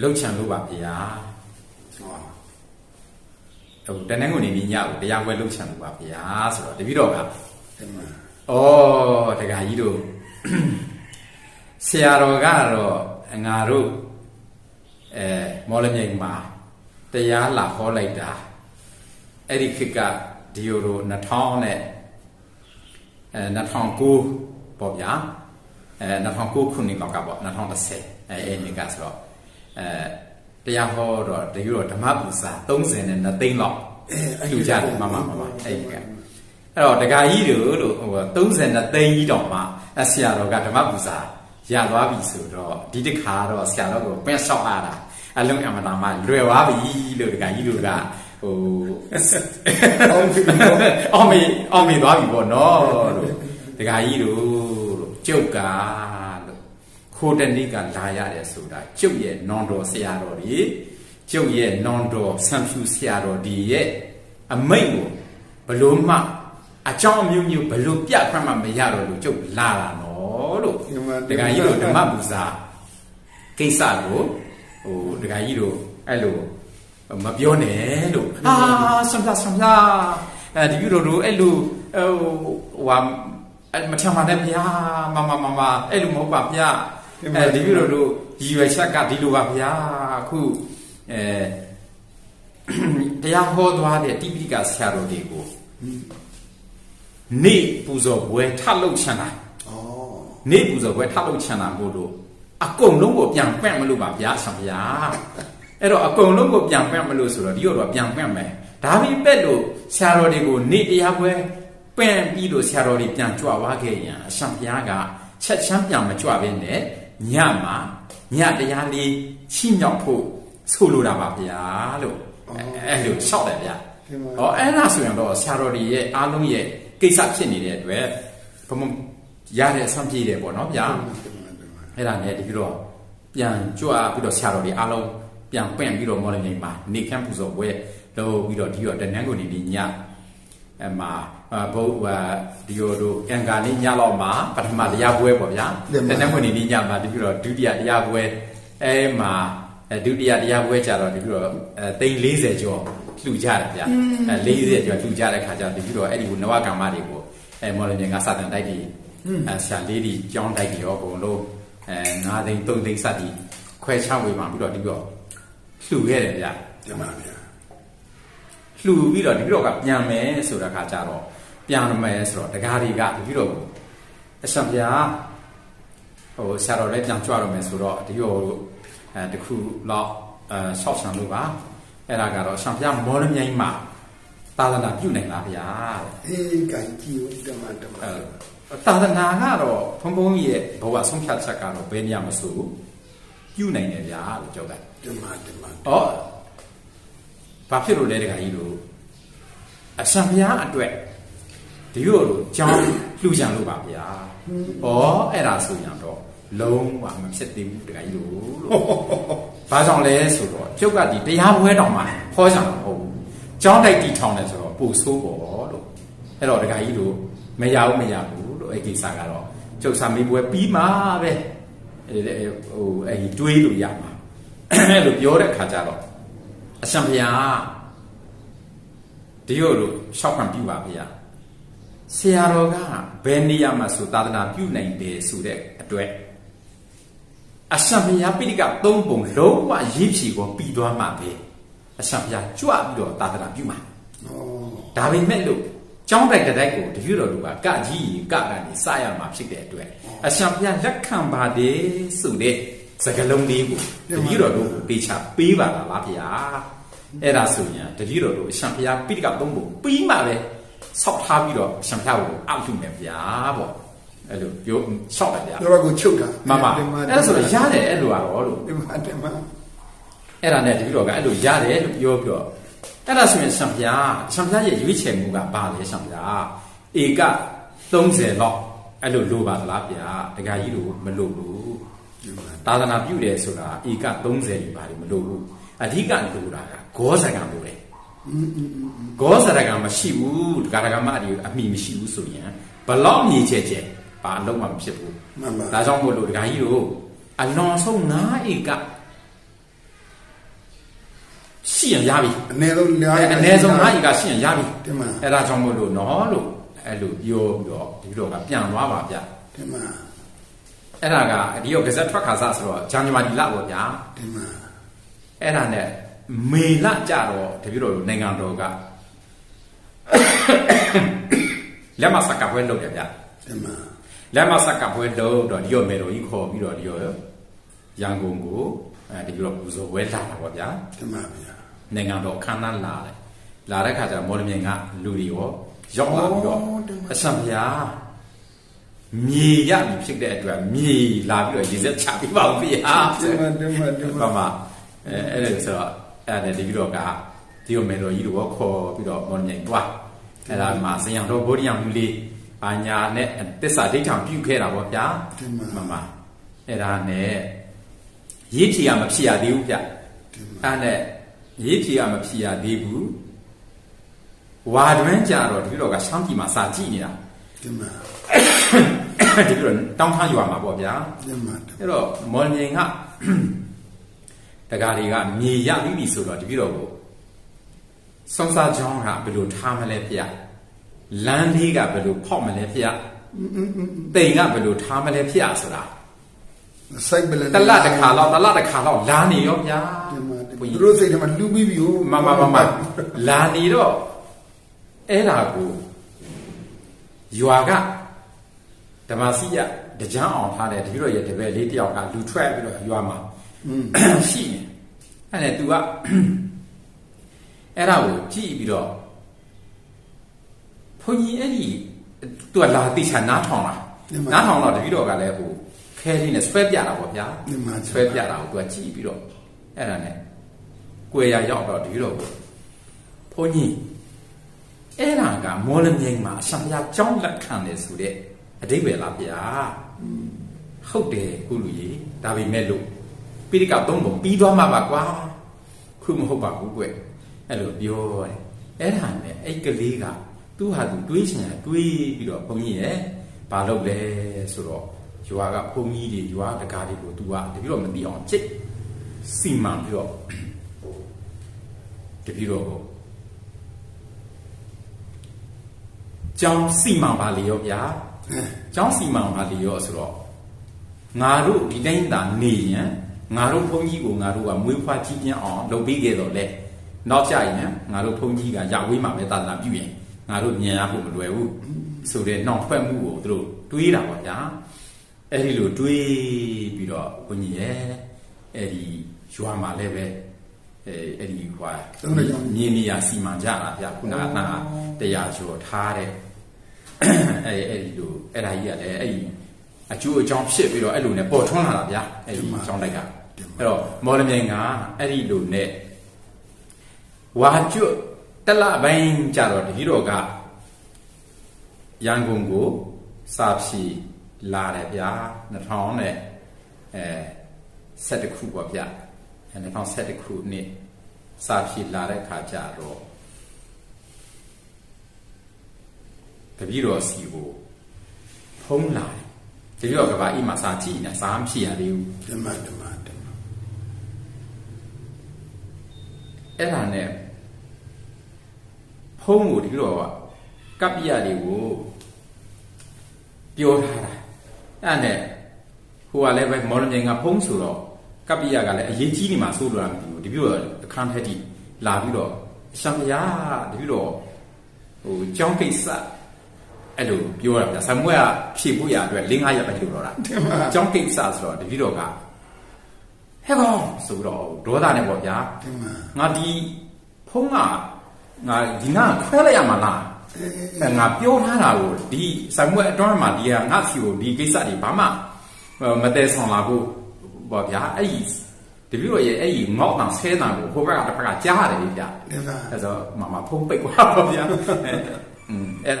လှုပ်ချံလို့ပါဗျာဟောဟိုတနင်္ဂနွေနေ့ညကိုတရားပွဲလှုပ်ချံလို့ပါဗျာဆိုတော့တပည့်တော်ကဒီမှာဩတခါကြီးတို့ဆရာတော်ကတော့ငါတို့အဲမော်လမြိုင်မှာတရားလာဟောလိုက်တာအဲ့ဒီခေတ်ကဒီယိုတို့2000နဲ့အဲ2009ပေါ့ဗျာအဲ2009ခုနှစ်လောက်ကပေါ့2010အဲအဲ့ဒီကဆိုတော့ အဲတရားဟောတော့တကယ်တော့ဓမ္မပူဇာ30နဲ့2သိန်းလောက်လူကြတယ်မမမမအဲ့ဒီကအဲ့တော့ဒကာကြီးတို့လို့ဟို32သိန်းကြီးတောင်မှအဆရာတော်ကဓမ္မပူဇာရသွားပြီဆိုတော့ဒီတစ်ခါတော့ဆရာတော်ကိုပင့်ဆောက်လာတာအလုံးအမနာမှလွယ်သွားပြီလို့ဒကာကြီးတို့ကဟိုအောင်ပြီနော်အောင်မေအောင်မေသွားပြီပေါ့နော်လို့ဒကာကြီးတို့လို့ကျုပ်ကလို့ ခိုးတနေ့ကလာရတယ်ဆိုတာကျုပ်ရဲ့နွန်တော်ဆရာတော်ဒီကျုပ်ရဲ့နွန်တော်ဆံဖြူဆရာတော်ဒီရဲ့အမိတ်ကိုဘလို့မှအကြောင်းအမျိုးမျိုးဘလို့ပြတ်ခွင့်မှမရတော့လို့ကျုပ်လာတာနော်လို့ဒကာကြီးတို့ဓမ္မပူဇာကိစ္စကိုဟိုဒကာကြီးတို့အဲ့လိုမပြောနဲ့လို့ဟာဆမ်သာဆမ်သာအဲဒီလိုလိုအဲ့လိုဟိုဟိုမထမနဲ့ဗျာမမမမအဲ့လိုမဟုတ်ပါဗျာ အဲဒီလိုလိုရည်ရွယ်ချက်ကဒီလိုပါဗျာအခုအဲတရားဟောသွားတဲ့တိပိဋကဆရာတော်တွေကိုနေပူဇော်ပွဲထလုပ်ချင်တာဩနေပူဇော်ပွဲထလုပ်ချင်တာမို့လို့အကုန်လုံးကိုပြန်ပန့်မလို့ပါဗျာဆံဗျာအဲ့တော့အကုန်လုံးကိုပြန်ပန့်မလို့ဆိုတော့ဒီတော့ပြန်ပန့်မယ်ဒါပြီးပက်လို့ဆရာတော်တွေကိုနေတရားပွဲပန့်ပြီးလို့ဆရာတော်တွေပြန်ကြွသွားခဲ့ရင်အဆံဗျာကချက်ချမ်းပြန်မကြွဘဲနဲ့ ညမှာညတရားလေးချိမြောက်ဖို့ဆိုလိုတာပါဗျာလို့အဲ့လိုရှောက်တယ်ဗျာဒီမှာဟောအဲ့ဒါဆိုရင်တော့ဆရာတော်တွေရဲ့အားလုံးရဲ့ကိစ္စဖြစ်နေတဲ့အတွက်ဘုံရတဲ့အဆန်းပြေတယ်ပေါ့နော်ဗျာဒီမှာဒီမှာအဲ့ဒါနဲ့တပြီးတော့ပြန်ကြွပြီးတော့ဆရာတော်တွေအားလုံးပြန်ပင့်ပြီးတော့မော်လမြိုင်မှာနေခမ်းပူဇော်ပွဲလုပ်ပြီးတော့ဒီတော့တနန်းကိုနေဒီညအမ ဘုရားဒီရောတို့အင်္ဂါနေ့ညလောက်မှာပထမတရားပွဲပေါ့ဗျာတနန်းကိုနေဒီညမှာဒီပြီးတော့ဒုတိယတရားပွဲအဲမှာအဲဒုတိယတရားပွဲကြတော့ဒီပြီးတော့အဲသိန်း40ကျော်လှူကြတယ်ဗျာအဲ40ကျော်လှူကြတဲ့ခါကျတော့ဒီပြီးတော့အဲ့ဒီနဝကမ္မတွေကိုအဲမော်လမြိုင်ကစတင်တိုက်ပြီးအဲဆရာလေးကြီးကြောင်းတိုက်ပြီးတော့အကုန်လုံးအဲ9သိန်း3သိန်းစသည်ခွဲချဝေမှာပြီးတော့ဒီပြီးတော့လှူခဲ့တယ်ဗျဒီမှာဗျာလှူပြီးတော့ဒီပြီးတော့ကပြန်မယ်ဆိုတဲ့ခါကျတော့ ပြန်မယ်ဆိုတော့တကားတွေကဒီပြီးတော့အစံပြာဟိုဆရာတော်လည်းပြန်ကြွတော့မယ်ဆိုတော့ဒီရောအဲတခုတော့အဲဆောက်ဆံလို့ပါအဲ့ဒါကတော့ဆံပြာမော်လမြိုင်မှာသာသနာပြုနိုင်လားဗျာတဲ့အေးကန်ကြည့်ဦးဒီမှာဒီမှာအဲသာသနာကတော့ဘုံဘုံကြီးရဲ့ဘဝဆုံးဖြတ်ချက်ကတော့ဘယ်နေရာမဆိုပြုနိုင်တယ်ဗျာလို့ပြောတယ်ဒီမှာဒီမှာ။ဩဘာဖြစ်လို့လဲတခါကြီးလို့အစံဘုရားအတွက် ဒီလိုလိုကြောင်းလှူကြံလို့ပါဗျာ။ဩအဲ့ဒါဆိုရင်တော့လုံးဝမဖြစ်သေးဘူးတခါကြီးလို့လို့။ဘာကြောင့်လဲဆိုတော့ကျုပ်ကဒီတရားပွဲတော်မှာဟောကြမှာမဟုတ်ဘူး။ကြောင်းတိုက်တီထောင်တယ်ဆိုတော့ပို့ဆိုးပေါ်လို့။အဲ့တော့တခါကြီးလို့မရဘူးမရဘူးလို့အဲ့ကိစ္စကတော့ကျုပ်စာမေးပွဲပြီးမှပဲအဲ့ဟိုအဲ့ဒီတွေးလို့ရမှာအဲ့လိုပြောတဲ့ခါကျတော့အရှင်ဘုရားဒီလိုလို့ရှောက်ခံပြပါဗျာဆ ရာတော်ကဘယ်နေရာမှာဆိုသာသနာပြုနိုင်တယ်ဆိုတဲ့အတွက်အရှင်ဘုရားပိဋကသုံးပုံလုံးဝရေးဖြီကိုပြီးသွားမှာပဲအရှင်ဘုရားကြွပြီးတော့သာသနာပြုမှာဩဒါပေမဲ့လို့ကျောင်းတိုက်တစ်တိုက်ကိုတပြည့်တော်လူကကကြီးကကနေစရမှာဖြစ်တဲ့အတွက်အရှင်ဘုရားလက်ခံပါတယ်ဆိုတဲ့စကလုံးလေးကိုတပြည့်တော်လူကိုပေးချပေးပါလားဗျာအဲ့ဒါဆိုရင်တပြည့်တော်လူအရှင်ဘုရားပိဋကသုံးပုံပြီးမှပဲ ဆောက်ထားပြီးတော့အရှင်ဘုရားကိုအောက်ထုမယ်ဗျာပေါ့အဲ့လိုပြောဆောက်တယ်ဗျာတော့ကိုချုပ်တာမမအဲ့ဒါဆိုတော့ရတယ်အဲ့လိုကတော့လို့ဒီမှာဒီမှာအဲ့ဒါနဲ့တပည့်တော်ကအဲ့လိုရတယ်လို့ပြောပြီးတော့အဲ့ဒါဆိုရင်ဆံပြားဆံပြားရဲ့ရွေးချယ်မှုကဘာလဲဆံပြားဧက30လောက်အဲ့လိုလိုပါသလားဗျာတခါကြီးတို့မလိုဘူးဒီမှာသာသနာပြုတယ်ဆိုတာဧက30ကြီးပါလို့မလိုဘူးအဓိကလိုတာကဂောဇကံလိုတယ် ဂောဇကံမရှိဘူးဒကာဒကာမတွေအမိမရှိဘူးဆိုရင်ဘလောက်မြေကျဲကျဲဘာအလုံးမှမဖြစ်ဘူးမှန်ပါဒါကြောင့်မို့လို့ဒကာကြီးတို့အလွန်ဆုံး9ဧကရှိရင်ရပြီအနည်းဆုံးညာအဲအနည်းဆုံး9ဧကရှိရင်ရပြီတင်ပါအဲ့ဒါကြောင့်မို့လို့နော်လို့အဲ့လိုပြောပြီးတော့ဒီလိုကပြန်သွားပါဗျတင်ပါအဲ့ဒါကဒီရောဂဇက်ထွက်ခါစားဆိုတော့ဂျန်နဝါရီလပေါ့ဗျာတင်ပါအဲ့ဒါနဲ့ မေလကြတော့တပြည့်တော်နိုင်ငံတော်ကလက်မစကပွဲလုပ်တယ်ဗျတင်ပါလက်မစကပွဲလုပ်တော့ဒီရောမေတော်ကြီးခေါ်ပြီးတော့ဒီရောရန်ကုန်ကိုအဲဒီလိုပူဇော်ဝဲလာတာပေါ့ဗျာတင်ပါဗျာနိုင်ငံတော်ခမ်းနားလာတယ်လာတဲ့ခါကျတော့မော်လမြိုင်ကလူတွေရောရောက်လာပြီးတော့အဆံပြာမြေရပြီဖြစ်တဲ့အတွက်မြေလာပြီးတော့ရေစက်ချပြီးပါဦးဗျာတင်ပါတင်ပါတင်ဘာပါမှအဲအဲ့ဒါဆိုတော့ အဲ့ဒါတပြီးတော့ကဒီလိုမယ်တော်ကြီးတို့ခေါ်ပြီးတော့မော်လမြိုင်တွားအဲ့ဒါမှစင်ရတော်ဗောဓိယံလူလေးအာညာနဲ့တစ္ဆာဒိဋ္ဌံပြုခဲ့တာပေါ့ဗျာတင်ပါမမအဲ့ဒါနဲ့ရေးဖြေရမဖြစ်ရသေးဘူးဗျအဲ့နဲ့ရေးဖြေရမဖြစ်ရသေးဘူးဝါတွင်းကြတော့ဒီလိုကရှမ်းပြည်မှာစာကြည့်နေတာတင်ပါဒီလိုတောင်းထားယူရမှာပေါ့ဗျာတင်ပါအဲ့တော့မော်လမြိုင်က တကားတွေကမြေရပြီးပြီဆိုတော့တပြည့်တော့ကိုစုံစားကြောင်းကဘယ်လိုထားမလဲဗျလမ်းလေးကဘယ်လိုဖောက်မလဲဗျတိမ်ကဘယ်လိုထားမလဲဗျဆိုတာစိုက်ပလန်တလတစ်ခါတော့တလတစ်ခါတော့လာနေရောဗျာတင်ပါဘုရားသူတို့စိတ်ထဲမှာလူပြီးပြီဟိုမမမမလာနေတော့အဲ့ဒါကိုရွာကဓမ္မစီရတကြမ်းအောင်ထားတယ်တပြည့်တော့ရဲ့တပည့်လေးတယောက်ကလူထွက်ပြီးတော့ရွာမှာอืม ရှိနေအဲ့ဒါ तू ကအဲ့ဒါကိုကြည့်ပြီးတော့ဘုန်းကြီးအဲ့ဒီ तू ကလာတိချာနားထောင်လာနားထောင်တော့တပည့်တော်ကလည်းဟိုခဲလေးနဲ့ဆွဲပြတာပေါ့ဗျာ တင်ပါ ဆွဲပြတာကို तू ကကြည့်ပြီးတော့အဲ့ဒါနဲ့ကိုယ်ရရောက်တော့တပည့်တော်ကိုဘုန်းကြီးအဲ့ဒါကမော်လမြိုင်မှာအရှင်ဘုရားကြောင်းလက်ခံတယ်ဆိုတဲ့အတိပ္ပယ်လားဗျာဟုတ်တယ်ကုလူကြီးဒါပေမဲ့လို့ ပိရိကသုံးပုံပြီးသွားမှာပါကွာခုမဟုတ်ပါဘူးကွအဲ့လိုပြောတယ်အဲ့ဒါနဲ့အဲ့ကလေးကသူ့ဟာသူတွေးချင်တာတွေးပြီးတော့ဘုန်းကြီးရဲ့ဘာလုပ်လဲဆိုတော့ရွာကဘုန်းကြီးတွေရွာတကားတွေကို तू ကတပြီးတော့မသိအောင်จิตစီမံပြီးတော့တပြီးတော့ကျောင်းစီမံပါလေရောဗျာကျောင်းစီမံပါလေရောဆိုတော့ ငါတို့ဒီတိုင်းသာနေရင် ငါတို့ဘုန်းကြီးကိုငါတို့ကမွေးဖွားကြီးပြင်းအောင်လုပ်ပေးခဲ့တော့လေနောက်ကြရင်ငါတို့ဘုန်းကြီးကရဝေးမှာပဲတာတာပြုရင်ငါတို့မြင်ရဖို့မလွယ်ဘူးဆိုတဲ့နှောင့်ထွက်မှုကိုသူတို့တွေးတာပါဗျာအဲ့ဒီလိုတွေးပြီးတော့ဘုန်းကြီးရဲ့အဲ့ဒီရွာမှာလည်းပဲအဲအဲ့ဒီဟွာမြင်းနေရစီမံကြတာဗျာခုနကနာတရားကျော်ထားတဲ့အဲ့အဲ့ဒီလိုအဲ့ဒါကြီးကလည်းအဲ့ဒီ အကျိုးအကြောင်းဖြစ်ပြီးတော့အဲ့လိုနဲ့ပေါ်ထွန်းလာတာဗျာအဲ့ဒီအကြောင်းတိုက်ကအဲ့တော့မော်လမြိုင်ကအဲ့ဒီလိုနဲ့ဝါကျွတ်တလပိုင်းကြတော့တကြီးတော်ကရန်ကုန်ကိုစာဖြီလာတယ်ဗျာ2000နဲ့အဲ7ခုပေါ့ဗျာအဲ2011ခုနှစ်စာဖြီလာတဲ့ခါကြတော့တပည့်တော်စီကိုဖုံးလာတယ် တပည့်တော်ကဘာအိမ်မှာစာကြည့်နေစာမဖြစ်ရသေးဘူးတင်ပါတင်ပါတင်ပါအဲ့ဒါနဲ့ဖုံးကိုတပည့်တော်ကကပ္ပိယတွေကိုပြောထားတာအဲ့ဒါနဲ့ဟိုကလည်းပဲမော်လမြိုင်ကဖုံးဆိုတော့ကပ္ပိယကလည်းအရေးကြီးနေမှာဆိုလို့လားမသိဘူးတပည့်တော်အခန်းထက်တိလာပြီးတော့ရှမ်းမယားတပည့်တော်ဟိုကြောင်းကိစ္စ အဲ့လိုပြောတာဗျာဆမ်မွေးကဖြေဖို့ရအတွက်၄၅ရက်ပဲလို့တော့တာတင်ပါအကြောင်းကိစ္စဆိုတော့တပည့်တော်ကဟဲ့ကောင်ဆိုတော့ဒေါသနဲ့ပေါ့ဗျာတင်ပါငါဒီဖုံးကငါဒီငါခွဲလိုက်ရမှာလားအဲငါပြောထားတာကိုဒီဆိုင်မွေအတွန်းမှာဒီကငါစီကိုဒီကိစ္စတွေဘာမှမတဲဆောင်လာဘူးပေါ့ဗျာအဲ့ဒီတပည့်တော်ရဲ့အဲ့ဒီငေါက်တန်ဆဲတန်ကိုဟိုဘက်ကတစ်ဖက်ကကြားရတယ်ဗျာတင်ပါအဲဆိုမမဖုံးပိတ်သွားပါဗျာအဲอืมအဲ့